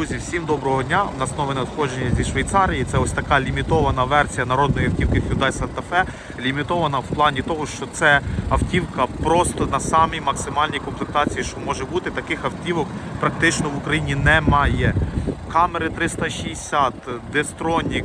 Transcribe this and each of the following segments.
Друзі, всім доброго дня. У нас нове надходження зі Швейцарії. Це ось така лімітована версія народної автівки Hyundai Santa Fe. Лімітована в плані того, що це автівка просто на самій максимальній комплектації, що може бути. Таких автівок практично в Україні немає. Камери 360, Дестронік,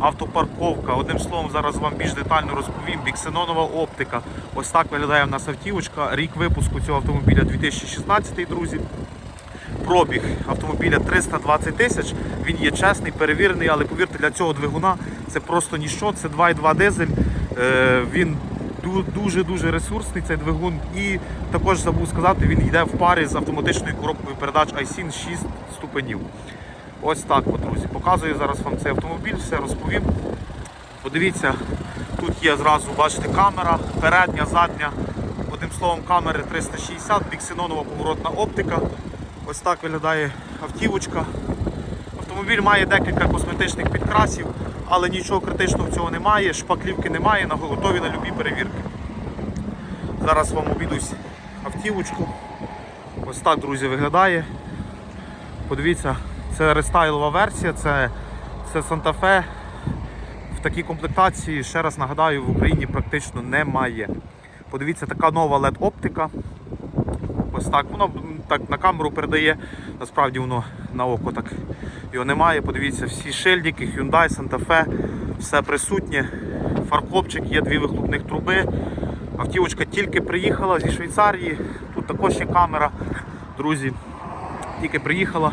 автопарковка. Одним словом, зараз вам більш детально розповім. Біксенонова оптика. Ось так виглядає в нас автівочка. Рік випуску цього автомобіля 2016, друзі. Пробіг автомобіля 320 тисяч. Він є чесний, перевірений, але повірте, для цього двигуна це просто ніщо. Це 2,2 дизель. Е, Він дуже-дуже ресурсний цей двигун. І також забув сказати, він йде в парі з автоматичною коробкою передач iSIN 6 ступенів. Ось так, друзі. Показую зараз вам цей автомобіль, все розповім. Подивіться, тут є зразу, бачите, камера, передня, задня. Одним словом, камери 360, біксенонова поворотна оптика. Ось так виглядає автівочка. Автомобіль має декілька косметичних підкрасів, але нічого критичного в цього немає, шпаклівки немає, готові на любі перевірки. Зараз вам обійдусь автівочку. Ось так, друзі, виглядає. Подивіться, це рестайлова версія, це, це Fe. В такій комплектації, ще раз нагадаю, в Україні практично немає. Подивіться, така нова LED-оптика. Ось так. Воно м, так на камеру передає. Насправді воно на око так його немає. Подивіться, всі шильдики, Hyundai, Santa Fe, все присутнє. Фаркопчик, є дві вихлопних труби. Автівочка тільки приїхала зі Швейцарії. Тут також є камера. Друзі, тільки приїхала.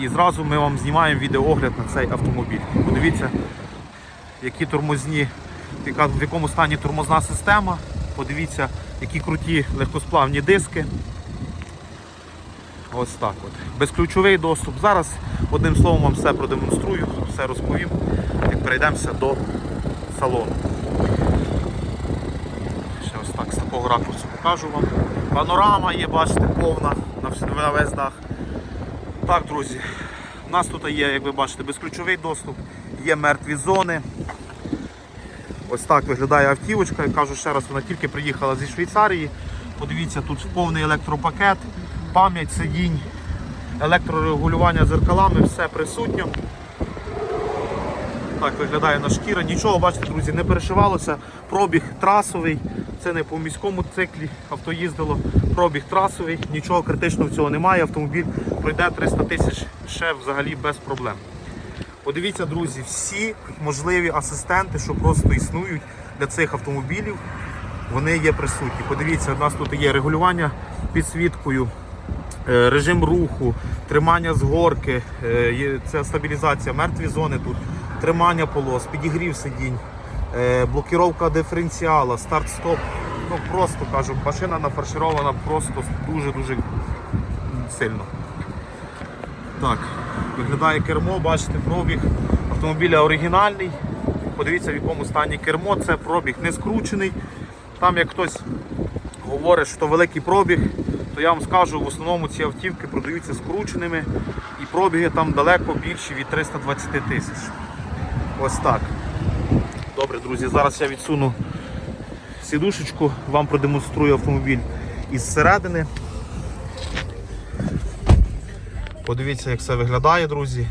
І зразу ми вам знімаємо відеоогляд на цей автомобіль. Подивіться, які тормозні, в якому стані тормозна система. Подивіться, які круті легкосплавні диски. Ось так от. Безключовий доступ. Зараз одним словом вам все продемонструю, все розповім, як перейдемося до салону. Ще ось так, з такого ракурсу покажу вам. Панорама є, бачите, повна на весь дах. Так, друзі, у нас тут є, як ви бачите, безключовий доступ, є мертві зони. Ось так виглядає автівочка. Я кажу ще раз, вона тільки приїхала зі Швейцарії. Подивіться, тут повний електропакет, пам'ять сидінь, електрорегулювання зеркалами, все присутньо. Так виглядає на шкіра. Нічого, бачите, друзі, не перешивалося. Пробіг трасовий. Це не по міському циклі авто їздило. Пробіг трасовий, нічого критичного в цього немає. Автомобіль пройде 300 тисяч ще взагалі без проблем. Подивіться, друзі, всі можливі асистенти, що просто існують для цих автомобілів, вони є присутні. Подивіться, у нас тут є регулювання підсвіткою, режим руху, тримання з горки, е, це стабілізація, мертві зони тут, тримання полос, підігрів сидінь, е, блокіровка диференціала, старт-стоп. Ну просто кажу, машина нафарширована просто дуже-дуже сильно. Так, виглядає кермо, бачите, пробіг автомобіля оригінальний. Подивіться, в якому стані кермо, це пробіг не скручений. Там як хтось говорить, що великий пробіг, то я вам скажу, в основному ці автівки продаються скрученими і пробіги там далеко більші від 320 тисяч. Ось так. Добре, друзі, зараз я відсуну сідушечку, вам продемонструю автомобіль із середини. Подивіться, як все виглядає, друзі.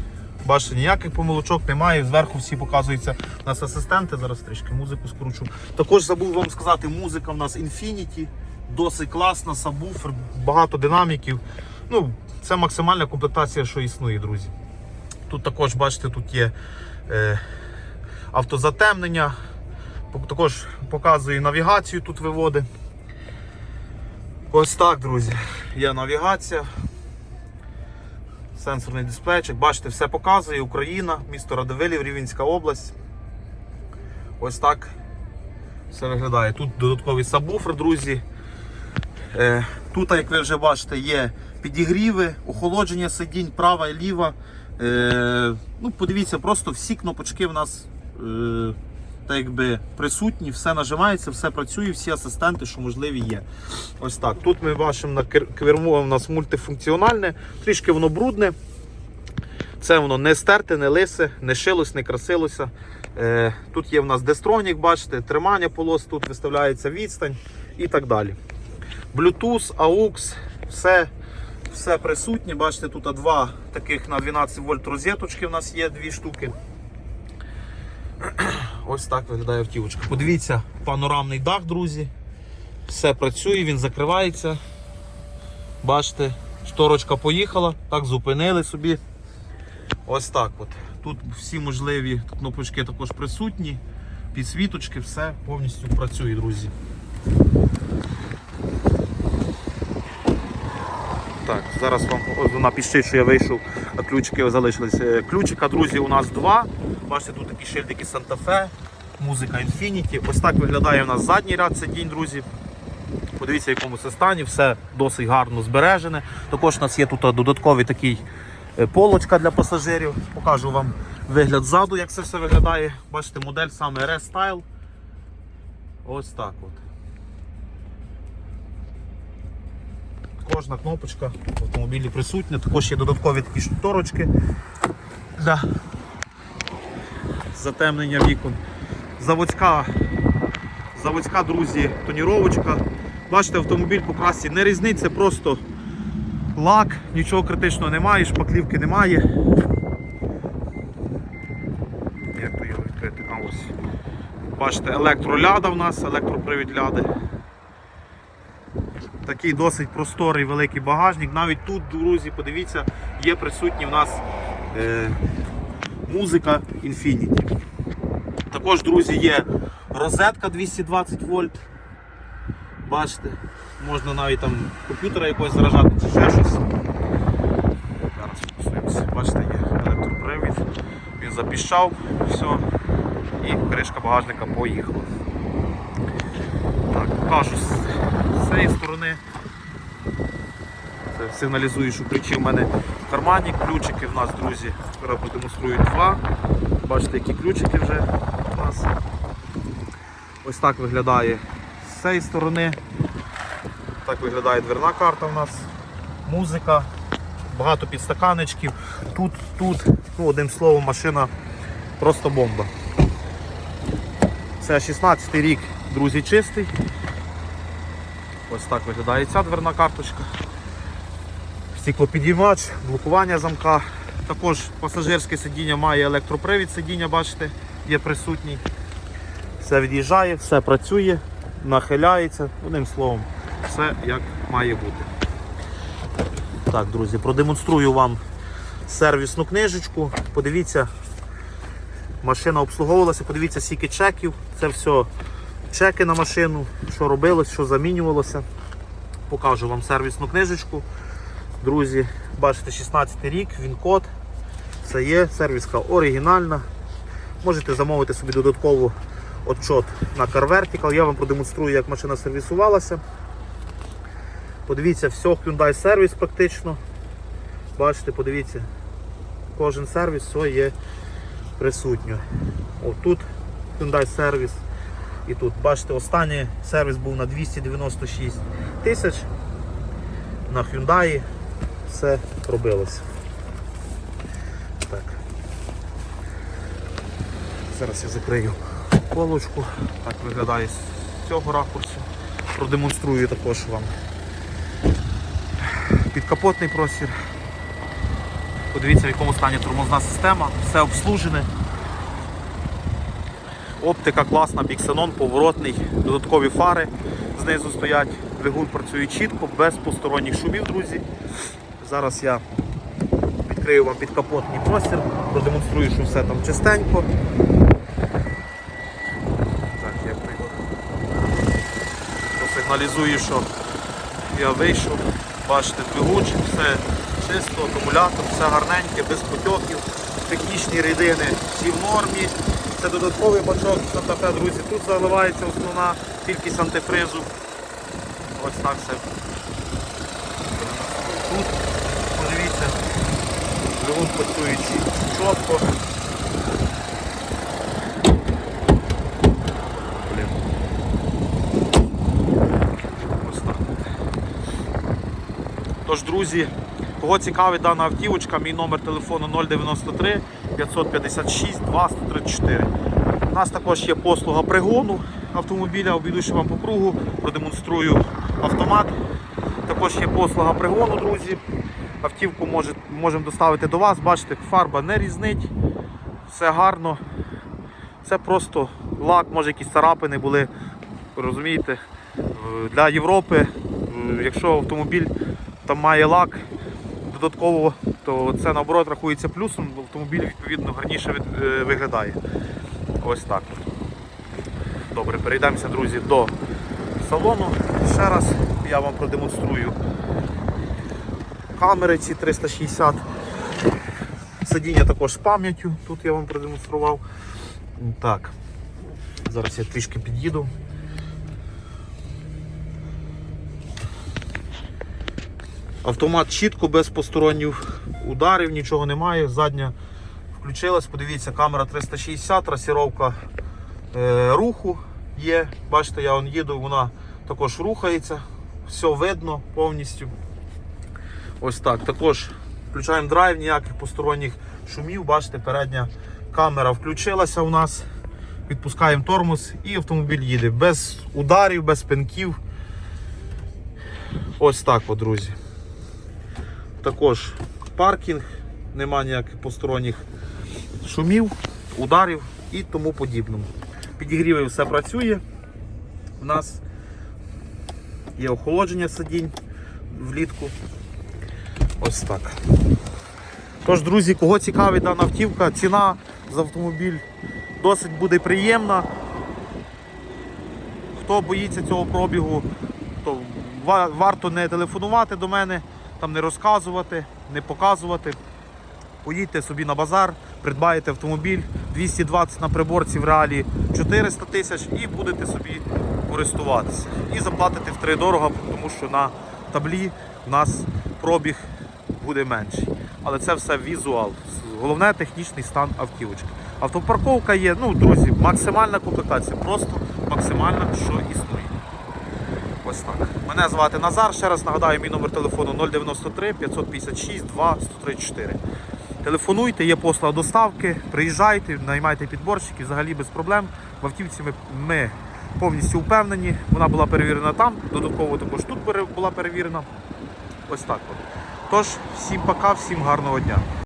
Бачите, ніяких помилочок немає. Зверху всі показуються у нас асистенти. Зараз трішки музику скручу. Також забув вам сказати, музика в нас Infinity, досить класна, сабвуфер, багато динаміків. Ну, Це максимальна комплектація, що існує, друзі. Тут також, бачите, тут є е, автозатемнення, також показує навігацію, тут виводи. Ось так, друзі. Є навігація сенсорний дисплейчик. Бачите, все показує. Україна, місто Радивилів, Рівненська область. Ось так все виглядає. Тут додатковий сабвуфер, друзі. Е, Тут, як ви вже бачите, є підігріви, охолодження сидінь, права і ліва. Е, ну, подивіться, просто всі кнопочки в нас е, так якби присутні, все нажимається, все працює, всі асистенти, що можливі є. Ось так. Тут ми бачимо на кер- кермо у нас мультифункціональне, трішки воно брудне. Це воно не стерте, не лисе, не шилось, не красилося. Тут є в нас дестронік, бачите, тримання полос, тут виставляється відстань і так далі. Bluetooth, AUX, все Все присутнє. Бачите, тут два таких на 12 вольт розеточки у нас є дві штуки. Ось так виглядає автівочка. Подивіться, панорамний дах, друзі. Все працює, він закривається. Бачите, шторочка поїхала, так зупинили собі. Ось так от. Тут всі можливі кнопочки також присутні, підсвіточки, все повністю працює, друзі. Так, зараз вам ось вона що я вийшов, а ключики залишились. Е, Ключика, друзі, у нас два. Бачите, тут такі шильдики Fe, музика Infinity. Ось так виглядає у нас задній ряд сидінь, друзі. Подивіться, в якому це стані, все досить гарно збережене. Також у нас є тут додатковий такий е, полочка для пасажирів. Покажу вам вигляд ззаду, як це все виглядає. Бачите, модель саме RS Style. Ось так от. Кожна кнопочка в автомобілі присутня. Також є додаткові такі шторочки для затемнення вікон. Заводська, заводська, друзі, тоніровочка. Бачите, автомобіль по красі не різниця, просто лак, нічого критичного немає, шпаклівки немає. Як то його відкрити? Бачите, електроляда в нас, електропривід ляди. Такий досить просторий великий багажник. Навіть тут, друзі, подивіться, є присутні в нас е, музика Infinity. Також, друзі, є розетка 220 вольт. Бачите, можна навіть там комп'ютера якогось заражати чи ще щось. Зараз фокусуємося. Бачите, є електропривід. Він запіщав, все, і кришка багажника поїхала. Так, покажу з цієї сторони. Це сигналізую, що ключі в мене в кармані. Ключики в нас, друзі, зараз продемонструю два. Бачите, які ключики вже у нас. Ось так виглядає з цієї сторони. Так виглядає дверна карта у нас, музика, багато підстаканечків. Тут, тут, ну, одним словом, машина просто бомба. Це 16 рік, друзі, чистий. Ось так виглядає ця дверна карточка. Стеклопідіймач, блокування замка. Також пасажирське сидіння має електропривід сидіння, бачите, є присутній. Все від'їжджає, все працює, нахиляється, одним словом, все як має бути. Так, друзі, продемонструю вам сервісну книжечку. Подивіться, машина обслуговувалася, подивіться, скільки чеків. Це все чеки на машину, що робилось, що замінювалося. Покажу вам сервісну книжечку. Друзі, бачите, 16 рік, він код. Це є сервіска оригінальна. Можете замовити собі додатково отчот на Car Vertical. Я вам продемонструю, як машина сервісувалася. Подивіться, все Hyundai сервіс практично. Бачите, подивіться, кожен сервіс все є присутньо. О, тут Hyundai сервіс. І тут, бачите, останній сервіс був на 296 тисяч. На Hyundai все робилося. Так. Зараз я закрию полочку. Так виглядає з цього ракурсу. Продемонструю також вам підкапотний простір. Подивіться, в якому стані тормозна система, все обслужене. Оптика класна, біксенон, поворотний, додаткові фари знизу стоять. Двигун працює чітко, без посторонніх шумів, друзі. Зараз я відкрию вам підкапотний простір, продемонструю, що все там чистенько. Так, я прийду. Посигналізую, що я вийшов. Бачите, двигунчик, все чисто, акумулятор, все гарненьке, без потьоків, технічні рідини всі в нормі. Це додатковий бачок Fe, друзі. Тут заливається основна кількість антифризу. Ось так все. Тут, двигун працює чі- чітко. Тож, друзі, кого цікавить дана автівочка, мій номер телефону 093 556 234. У нас також є послуга пригону автомобіля, обійдуючи вам по кругу, продемонструю автомат. Також є послуга пригону, друзі. автівку може, можемо доставити до вас. Бачите, фарба не різнить, все гарно. Це просто лак, може якісь царапини були. Розумієте, для Європи, якщо автомобіль там має лак додатково, то це наоборот рахується плюсом, автомобіль відповідно гарніше е, виглядає. Ось так. Добре, перейдемося, друзі, до салону. Ще раз я вам продемонструю камери ці 360. Сидіння також з пам'яттю, тут я вам продемонстрував. Так, зараз я трішки під'їду. Автомат чітко, без посторонніх ударів, нічого немає. Задня включилась, подивіться, камера 360, трасіровка е, руху є. Бачите, я їду, вона також рухається, все видно повністю. Ось так. Також включаємо драйв, ніяких посторонніх шумів. Бачите, передня камера включилася у нас. Відпускаємо тормоз і автомобіль їде без ударів, без пинків. Ось так, от, друзі. Також паркінг, нема ніяких посторонніх шумів, ударів і тому подібному. Підігріви все працює. У нас є охолодження сидінь влітку. Ось так. Тож, друзі, кого цікавить дана автівка, ціна за автомобіль досить буде приємна. Хто боїться цього пробігу, то варто не телефонувати до мене, там не розказувати, не показувати. Поїдьте собі на базар, придбаєте автомобіль 220 на приборці в реалі 400 тисяч і будете собі користуватися. І заплатите втри дорого, тому що на таблі у нас пробіг буде менший. Але це все візуал. Головне технічний стан автівочки. Автопарковка є, ну, друзі, максимальна комплектація, просто максимальна, що існує. Ось так. Мене звати Назар. Ще раз нагадаю, мій номер телефону 093 556 2 134. Телефонуйте, є послуга доставки, приїжджайте, наймайте підборщиків, взагалі без проблем. В автівці ми, ми повністю впевнені. Вона була перевірена там, додатково також тут була перевірена. Ось так. От. Тож, всім пока, всім гарного дня.